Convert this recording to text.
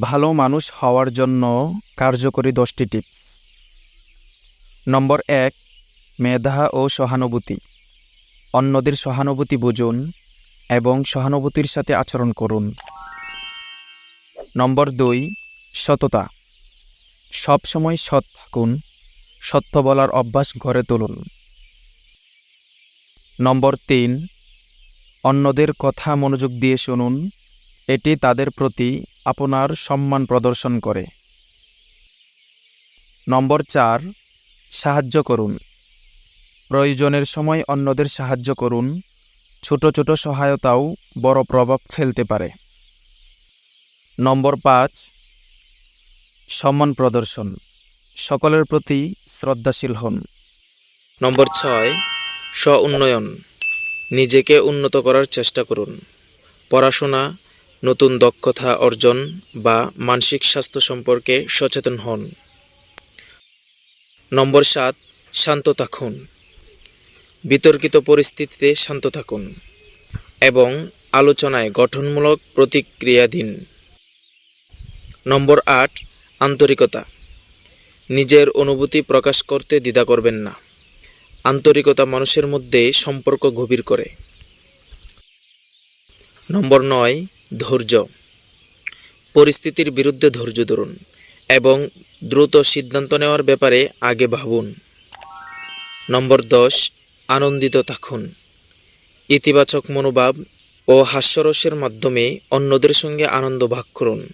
ভালো মানুষ হওয়ার জন্য কার্যকরী দশটি টিপস। নম্বর এক, মেধা ও সহানুভূতি। অন্যদের সহানুভূতি বুঝুন এবং সহানুভূতির সাথে আচরণ করুন। নম্বর দুই, সততা। সবসময় সৎ থাকুন, সত্য বলার অভ্যাস গড়ে তুলুন। নম্বর তিন, অন্যদের কথা মনোযোগ দিয়ে শুনুন এটি তাদের প্রতি আপনার সম্মান প্রদর্শন করে। নম্বর চার, সাহায্য করুন। প্রয়োজনের সময় অন্যদের সাহায্য করুন। ছোট ছোট সহায়তাও বড় প্রভাব ফেলতে পারে। নম্বর পাঁচ, সম্মান প্রদর্শন। সকলের প্রতি শ্রদ্ধাশীল হন। নম্বর ছয় স্ব উন্নয়ন নিজেকে উন্নত করার চেষ্টা করুন। পড়াশোনা নতুন দক্ষতা অর্জন বা মানসিক স্বাস্থ্য সম্পর্কে সচেতন হন। নম্বর সাত, শান্ত থাকুন। বিতর্কিত পরিস্থিতিতে শান্ত থাকুন এবং আলোচনায় গঠনমূলক প্রতিক্রিয়া দিন। নম্বর আট, আন্তরিকতা। নিজের অনুভূতি প্রকাশ করতে দ্বিধা করবেন না। আন্তরিকতা মানুষের মধ্যে সম্পর্ক গভীর করে। নম্বর নয় ধৈর্য। পরিস্থিতির বিরুদ্ধে ধৈর্য ধরুন এবং দ্রুত সিদ্ধান্ত নেওয়ার ব্যাপারে আগে ভাবুন। নম্বর দশ, আনন্দিত থাকুন। ইতিবাচক মনোভাব ও হাস্যরসের মাধ্যমে অন্যদের সঙ্গে আনন্দ ভাগ করুন।